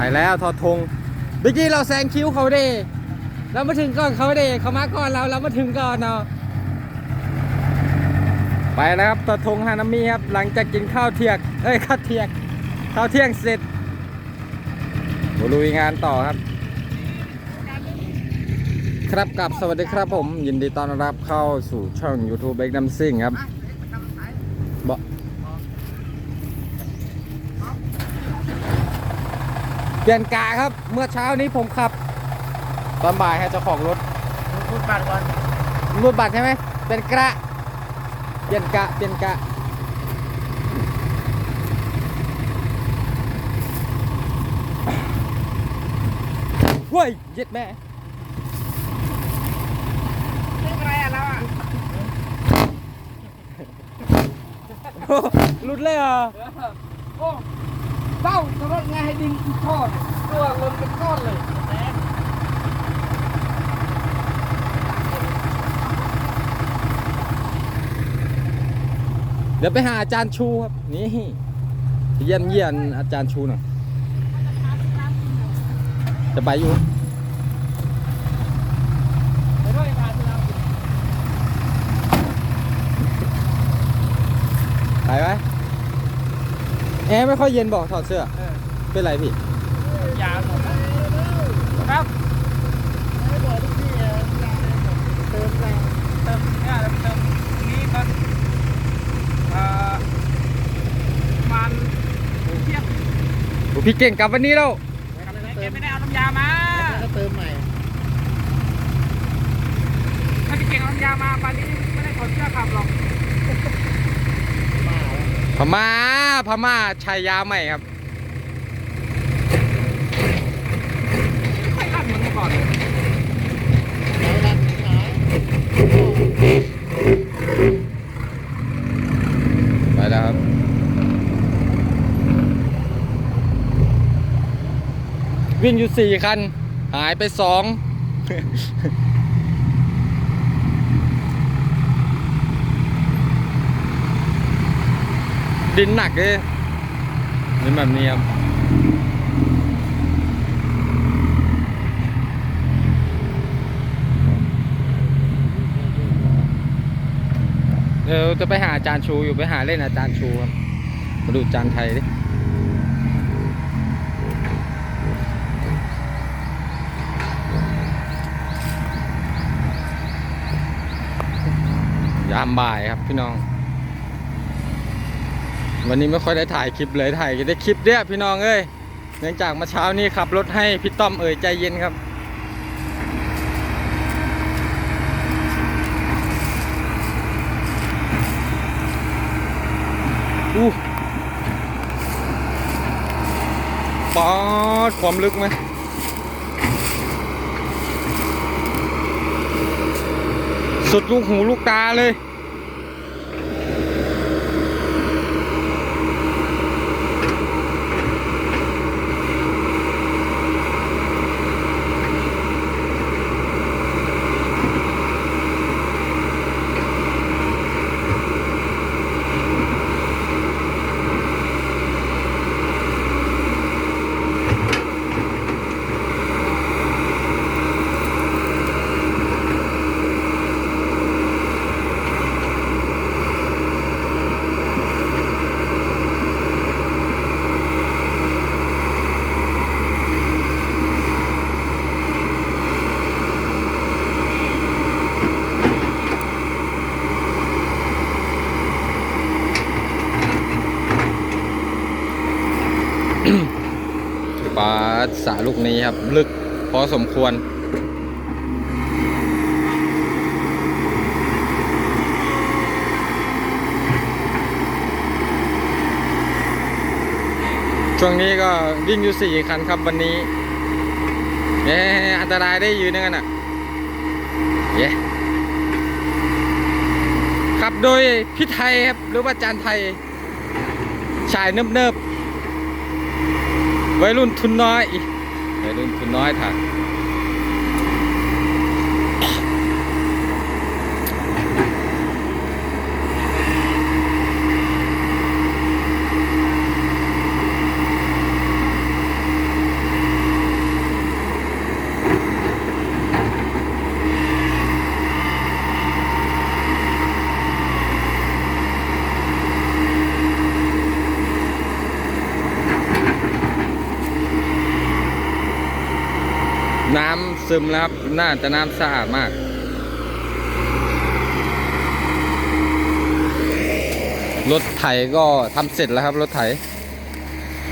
ไปแล้วทอดธงเมื่อกี้เราแซงคิ้วเขาเด้เรามาถึงก่อนเขาเด้เขามาก่อนเราเรามาถึงก่อนเนาะไปแล้วครับทอดธงฮานามิครับหลังจากกินข้าวเที่ยงเอ้ยข้าวเที่ยงข้าวเที่ยงเสร็จมาลุยงานต่อครับ ครับกับสวัสดีครับผม ยินดีต้อนรับเข้าสู่ช่อง YouTube เบกดัมซิ่งครับบเปลี่ยนกาครับ เมื่อเช้านี้ผมขับตอนบ่ายให้เจ้าของรถพูดบัตรก่อนรูดบัตรใช่ไหมเป็นกระเปลี่ยนกะเปลี่ยนกะเว้ยเย็ดแม่เรื่องอะไรอะเราอะหลุดเลยเหรอโอ้ เต้าจะรถไงให้ดินทอดตัวลมเป็นก้อนเลยเดี๋ยวไปหาอาจารย์ชูครับ นี่เยี่ยมเยี่ยนอาจารย์ชูหน่อยจะไปอยู่ไปไหม แอร์ไม่ค่อยเย็นบอกถอดเสื้อเป็นไรพี่ ยาวหมดครับไม่บอกทุกที่เติมแรงเติมเนี่ยเติมนี้ก็เอ่อประมันเทียบโอ้พี่เก่งกลับวันนี้แล้วแกไม่ได้เอาน้ำยามาก็เติมใหม่ถ้าพี่เก่งเอาน้ำยามาป่านนี้ไม่ได้ถอดเสื้อขับหรอกพม่า พม่าชายาใหม่ครับไม่ค่อยรัดเหมือนเมื่อก่อนเลยแล้วดันาไปแล้วครับวิ่งอยู่สี่คัน หายไปสอง ดินหนักเลยดินแบบนี้ครับเดี๋ยวจะไปหาอาจารย์ชูอยู่ไปหาเล่นอาจารย์ชูครับมาดูจานไทยดิยามบ่ายครับพี่น้อง วันนี้ไม่ค่อยได้ถ่ายคลิปเลยถ่ายได้คลิปเดียวพี่น้องเอ้ยเนื่องจากมาเช้านี้ขับรถให้พี่ต้อมเอ่ยใจเย็นครับ อู้ปอดความลึกไหมสุดลูกหูลูกตาเลย ปลาสาลูกนี้ครับ ลึกพอสมควร ช่วงนี้ก็วิ่งอยู่สี่คันครับวันนี้ เอ๊ะอันตรายได้ยืนนึงกันอะเย้ขับโดยพี่ไทยครับ หรือว่าจานไทย ชายเนิบๆ วัยรุ่นทุนน้อยวัยรุ่นทุนน้อยถ่ น้ำซึมแล้วครับ น่าจะน้ำสะอาดมากรถไถก็ทำเสร็จแล้วครับรถไถ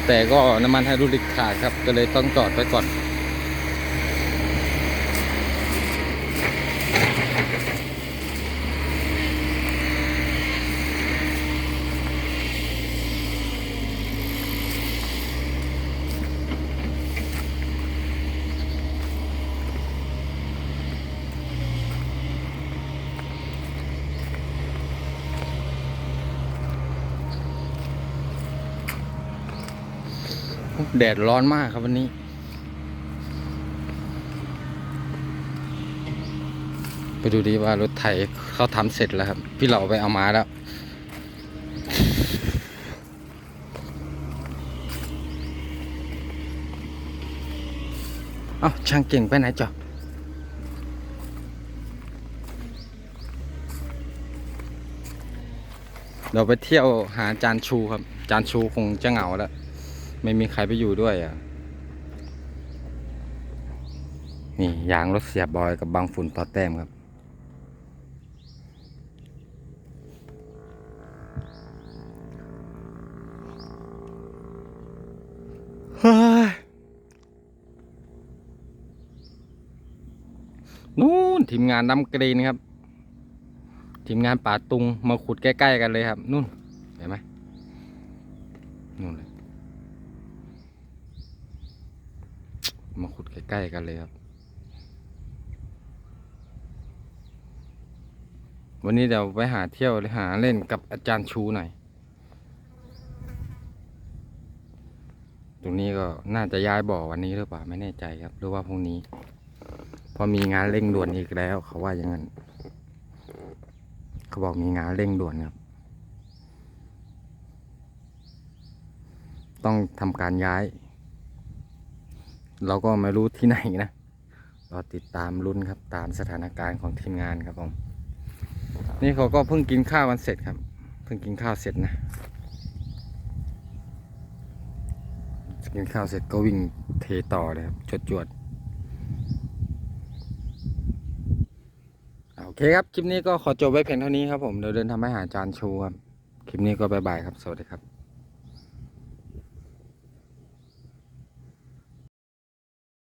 แต่ก็น้ำมันไฮดรอลิกขาดครับ ก็เลยต้องจอดไว้ก่อน แดดร้อนมากครับวันนี้ไปดูดีว่ารถไถเขาทำเสร็จแล้วครับ พี่เหล่าไปเอามาแล้ว เอ้าช่างเก่งไปไหนจ๊ะเราไปเที่ยวหาจานชูครับ จานชูคงจะเหงาแล้ว ไม่มีใครไปอยู่ด้วยอะ นี่ยางรถเสียบอยกับบางฝุ่นต่อแต้มครับ เฮ้ยนู่นทีมงานดำกรีนครับ ทีมงานป่าตุงมาขุดใกล้ ๆ กันเลยครับ นู่นเห็นไหมนู่นเลย มาขุดใกล้ๆกันเลยครับ วันนี้เดี๋ยวไปหาเที่ยวหรือหาเล่นกับอาจารย์ชูหน่อย ตรงนี้ก็น่าจะย้ายบ่อวันนี้หรือเปล่าไม่แน่ใจครับ หรือว่าพรุ่งนี้ พอมีงานเร่งด่วนอีกแล้ว เขาว่าอย่างนั้น เขาบอกมีงานเร่งด่วนครับต้องทำการย้าย เราก็ไม่รู้ที่ไหนนะเราติดตามลุ้นครับตามสถานการณ์ของทีมงานครับผมนี่เขาก็เพิ่งกินข้าวกันเสร็จครับเพิ่งกินข้าวเสร็จนะกินข้าวเสร็จก็วิ่งเทต่อเลยครับจวดจวดๆโอเคครับ คลิปนี้ก็ขอจบไว้เพียงเท่านี้ครับผมเดี๋ยวเดินทำให้หาจานชูครับ คลิปนี้ก็บายบายครับ สวัสดีครับ